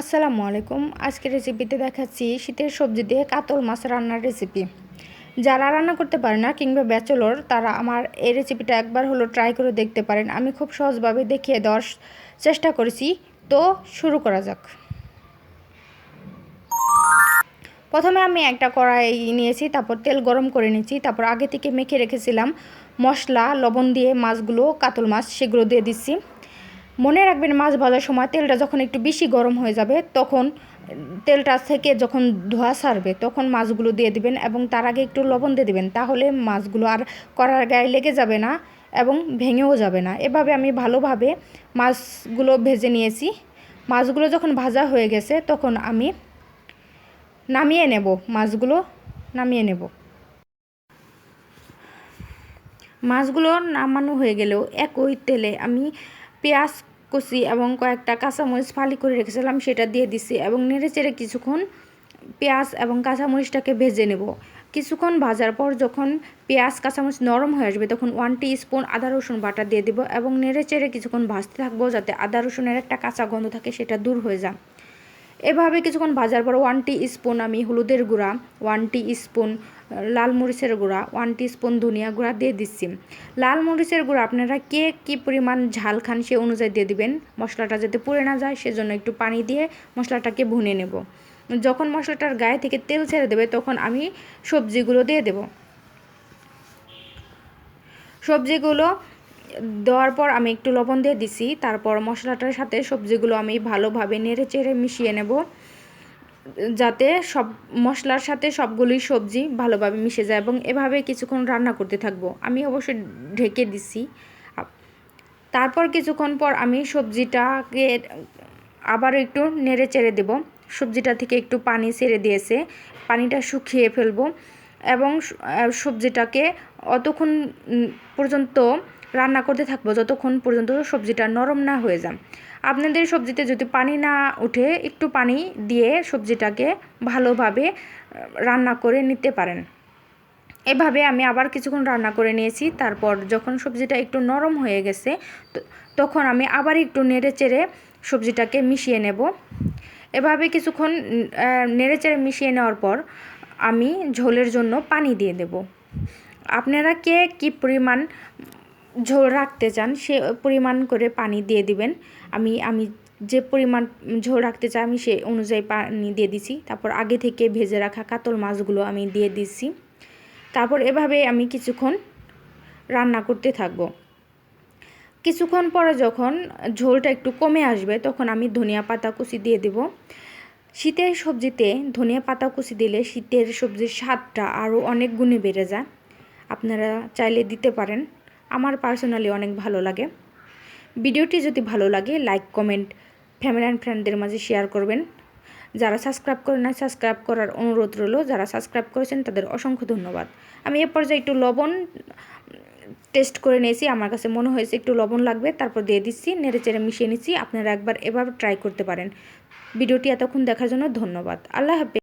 আসসালামু আলাইকুম। আজকের রেসিপিতে দেখাচ্ছি শীতের সবজি দিয়ে কাতল মাছ রান্নার রেসিপি যারা রান্না করতে পারে না কিংবা ব্যাচেলর, তারা আমার এই রেসিপিটা একবার হলো ট্রাই করে দেখতে পারেন। আমি খুব সহজভাবে দেখিয়ে দেওয়ার চেষ্টা করেছি। তো শুরু করা যাক। প্রথমে আমি একটা কড়াই নিয়েছি, তারপর তেল গরম করে নিয়েছি, তারপর আগে থেকে মেখে রেখেছিলাম মশলা, লবণ দিয়ে মাছগুলো, কাতল মাছ, সেগুলো দিয়ে দিচ্ছি। মনে রাখবেন মাছ ভাজার সময় তেলটা যখন একটু বেশি গরম হয়ে যাবে, তখন তেলটা থেকে যখন ধোয়া সারবে তখন মাছগুলো দিয়ে দিবেন এবং তার আগে একটু লবণ দিয়ে দিবেন, তাহলে মাছগুলো আর করার গায়ে লেগে যাবে না এবং ভেঙেও যাবে না। এভাবে আমি ভালোভাবে মাছগুলো ভেজে নিয়েছি। মাছগুলো যখন ভাজা হয়ে গেছে, তখন আমি নামিয়ে নেব, মাছগুলো নামিয়ে নেব। মাছগুলো নামানো হয়ে গেলেও একই তেলে আমি পেঁয়াজ কুচি এবং কয়েকটা কাঁচামরিচ ফালি করে রেখেছিলাম, সেটা দিয়ে দিছি এবং নেড়ে চেড়ে কিছুক্ষণ পেঁয়াজ এবং কাঁচামরিচটাকে ভেজে নেব। কিছুক্ষণ ভাজার পর যখন পেঁয়াজ, কাঁচামরিচ নরম হয়ে আসবে, তখন ওয়ান টি স্পুন আদা, রসুন বাটা দিয়ে দেবো এবং নেড়ে চেড়ে কিছুক্ষণ ভাজতে থাকব যাতে আদা, রসুনের একটা কাঁচা গন্ধ থাকে, সেটা দূর হয়ে যায় এভাবে কিছুক্ষণ ভাজার পর ওয়ান টি স্পুন আমি হলুদের গুঁড়া ওয়ান টি স্পুন লাল মরিচের গুঁড়া ওয়ান টি স্পুন ধনিয়া গুঁড়া দিয়ে দিচ্ছি। লাল মরিচের গুঁড়া আপনারা কে কী পরিমাণ ঝাল খান সে অনুযায়ী দিয়ে দিবেন। মশলাটা যাতে পুড়ে না যায় সেজন্য একটু পানি দিয়ে মশলাটাকে ভুনে নেব। যখন মশলাটার গায়ে থেকে তেল ছেড়ে দেবে তখন আমি সবজিগুলো দিয়ে দেব। সবজিগুলো দেওয়ার পর আমি একটু লবণ দিয়ে দিছি, তারপর মশলাটার সাথে সবজিগুলো আমি ভালোভাবে নেড়ে চেড়ে মিশিয়ে নেব, যাতে সব মশলার সাথে সবগুলোই সবজি ভালোভাবে মিশে যায় এবং এভাবে কিছুক্ষণ রান্না করতে থাকব। আমি অবশ্যই ঢেকে দিছি। তারপর কিছুক্ষণ পর আমি সবজিটাকে আবার একটু নেড়ে চেড়ে দেব। সবজিটা থেকে একটু পানি ছেড়ে দিয়েছে, পানিটা শুকিয়ে ফেলব এবং সবজিটাকে অতক্ষণ পর্যন্ত রান্না করতে থাকব যতক্ষণ পর্যন্ত সবজিটা নরম না হয়ে যায়। আপনাদের সবজিতে যদি পানি না উঠে একটু পানি দিয়ে সবজিটাকে ভালোভাবে রান্না করে নিতে পারেন। এভাবে আমি আবার কিছুক্ষণ রান্না করে নিয়েছি। তারপর যখন সবজিটা একটু নরম হয়ে গেছে তখন আমি আবার একটু নেড়ে চেড়ে সবজিটাকে মিশিয়ে নেব। এভাবে কিছুক্ষণ নেড়ে চেড়ে মিশিয়ে নেওয়ার পর আমি ঝোলের জন্য পানি দিয়ে দেব। আপনারা কে কী পরিমাণ ঝোল রাখতে চান, সে পরিমাণ করে পানি দিয়ে দিবেন। আমি আমি যে পরিমাণ ঝোল রাখতে চাই, আমি সে অনুযায়ী পানি দিয়ে দিছি। তারপর আগে থেকে ভেজে রাখা কাতল মাছগুলো আমি দিয়ে দিছি। তারপর এভাবে আমি কিছুক্ষণ রান্না করতে থাকব। কিছুক্ষণ পরে যখন ঝোলটা একটু কমে আসবে, তখন আমি ধনিয়া পাতা কুচি দিয়ে দেব। শীতের সবজিতে ধনিয়া পাতা কুচি দিলে শীতের সবজির স্বাদটা আরও অনেক গুণে বেড়ে যায়। আপনারা চাইলে দিতে পারেন। আমার পার্সোনালি অনেক ভালো লাগে। ভিডিওটি যদি ভালো লাগে লাইক কমেন্ট ফ্যামিলি অ্যান্ড ফ্রেন্ডদের মাঝে শেয়ার করবেন। যারা সাবস্ক্রাইব করে না সাবস্ক্রাইব করার অনুরোধ রইল। যারা সাবস্ক্রাইব করেছেন, তাদের অসংখ্য ধন্যবাদ। আমি এ পর্যায়ে একটু লবণ টেস্ট করে নিয়েছি। আমার কাছে মনে হয়েছে একটু লবণ লাগবে। তারপর দিয়ে দিচ্ছি নেড়ে চেড়ে মিশিয়ে নিচ্ছি। আপনারা একবার এভাবে ট্রাই করতে পারেন। ভিডিওটি এতক্ষণ দেখার জন্য ধন্যবাদ। আল্লাহ হাফিজ।